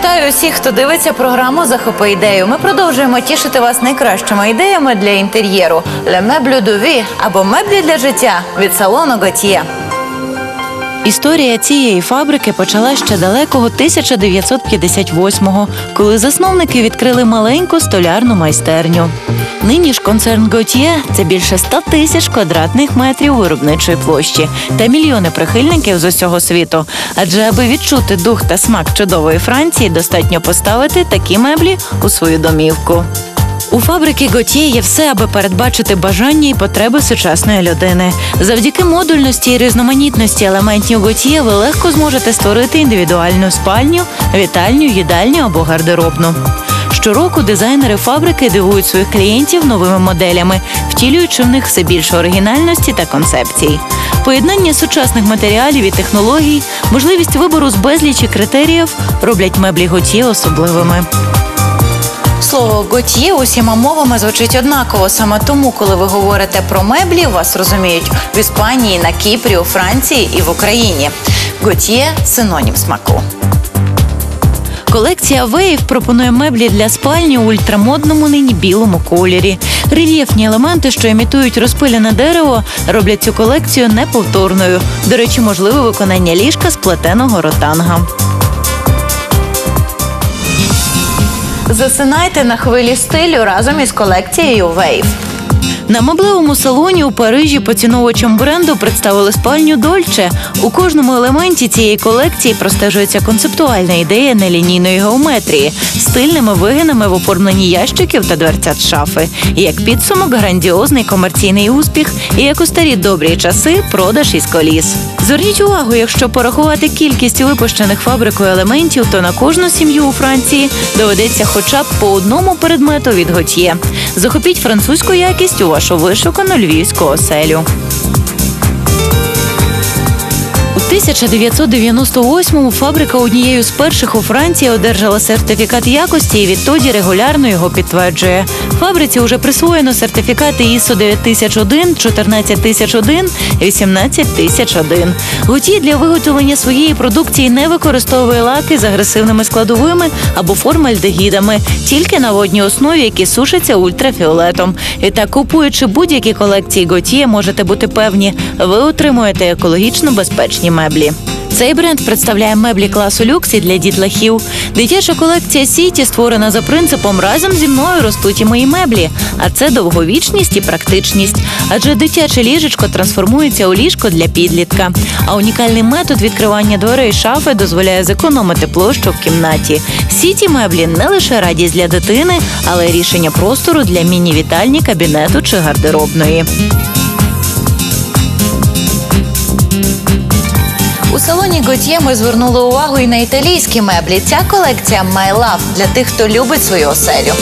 Вітаю усіх, хто дивиться програму Захопи ідею. Ми продовжуємо тішити вас найкращими ідеями для інтер'єру Le Meuble de або меблі для життя від салону Готьє. Історія цієї фабрики почала ще далекого 1958-го, коли засновники відкрили маленьку столярну майстерню. Нині ж концерн Готьє це більше 100 тисяч квадратних метрів виробничої площі та мільйони прихильників з усього світу. Адже аби відчути дух та смак чудової Франції, достатньо поставити такі меблі у свою домівку. У фабрики Готьє є все, аби передбачити бажання і потреби сучасної людини. Завдяки модульності і різноманітності елементів Готьє ви легко зможете створити індивідуальну спальню, вітальню, їдальню або гардеробну. Щороку дизайнери фабрики дивують своїх клієнтів новими моделями, втілюючи в них все більше оригінальності та концепцій. Поєднання сучасних матеріалів і технологій, можливість вибору з безлічі критеріїв роблять меблі Готьє особливими. Слово готьє усіма мовами звучить однаково. Саме тому, коли ви говорите про меблі, вас розуміють в Іспанії, на Кіпрі, у Франції і в Україні. Готьє синонім смаку. Колекція Wave пропонує меблі для спальні у ультрамодному нині білому кольорі. Рельєфні елементи, що імітують розпилене дерево, роблять цю колекцію неповторною. До речі, можливе виконання ліжка з плетеного ротанга. Засинайте на хвилі стилю разом із колекцією Wave. На меблевому салоні у Парижі поціновувачам бренду представили спальню Дольче. У кожному елементі цієї колекції простежується концептуальна ідея нелінійної геометрії, стильними вигинами в оформленні ящиків та дверцят шафи. Як підсумок, грандіозний комерційний успіх, і як у старі добрі часи продаж із коліс. Зверніть увагу, якщо порахувати кількість випущених фабрикою елементів, то на кожну сім'ю у Франції доведеться хоча б по одному предмету від Готьє. Захопіть французьку якість у вашу вишукану львівську оселю. У 1998-му фабрика однією з перших у Франції одержала сертифікат якості і відтоді регулярно його підтверджує. Фабриці вже присвоєно сертифікати ISO 9001, 14001, 18001. Гуті для виготовлення своєї продукції не використовує лаки з агресивними складовими або формальдегідами, тільки на водній основі, які сушаться ультрафіолетом. І так, купуючи будь-які колекції Готіє, можете бути певні, ви отримуєте екологічно безпечні меблі. Цей бренд представляє меблі класу люкс і для дітлахів. Дитяча колекція Сіті створена за принципом разом зі мною ростуть і мої меблі. А це довговічність і практичність. Адже дитяче ліжечко трансформується у ліжко для підлітка. А унікальний метод відкривання дверей шафи дозволяє зекономити площу в кімнаті. Сіті меблі не лише радість для дитини, але й рішення простору для міні-вітальні, кабінету чи гардеробної. У салоні Готьє ми звернули увагу і на італійські меблі. Ця колекція My Love для тих, хто любить свою оселю.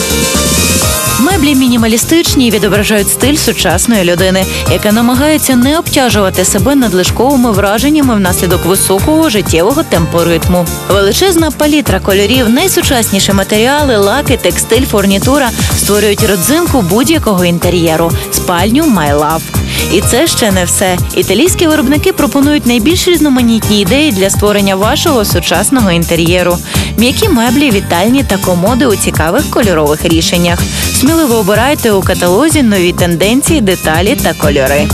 Меблі мінімалістичні і відображають стиль сучасної людини, яка намагається не обтяжувати себе надлишковими враженнями внаслідок високого життєвого темпоритму. Величезна палітра кольорів, найсучасніші матеріали, лаки, текстиль, фурнітура створюють родзинку будь-якого інтер'єру спальню My Love. І це ще не все. Італійські виробники пропонують найбільш різноманітні ідеї для створення вашого сучасного інтер'єру. М'які меблі, вітальні та комоди у цікавих кольорових рішеннях. Сміливо обирайте у каталозі нові тенденції, деталі та кольори.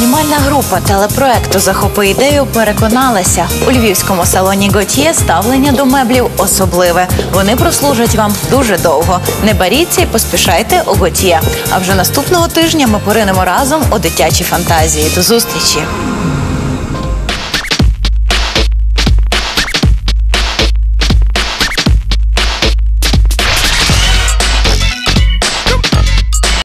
Знімальна група телепроекту Захопи ідею переконалася у львівському салоні Готьє ставлення до меблів особливе. Вони прослужать вам дуже довго. Не боріться і поспішайте у Готьє. А вже наступного тижня ми поринемо разом у дитячі фантазії. До зустрічі!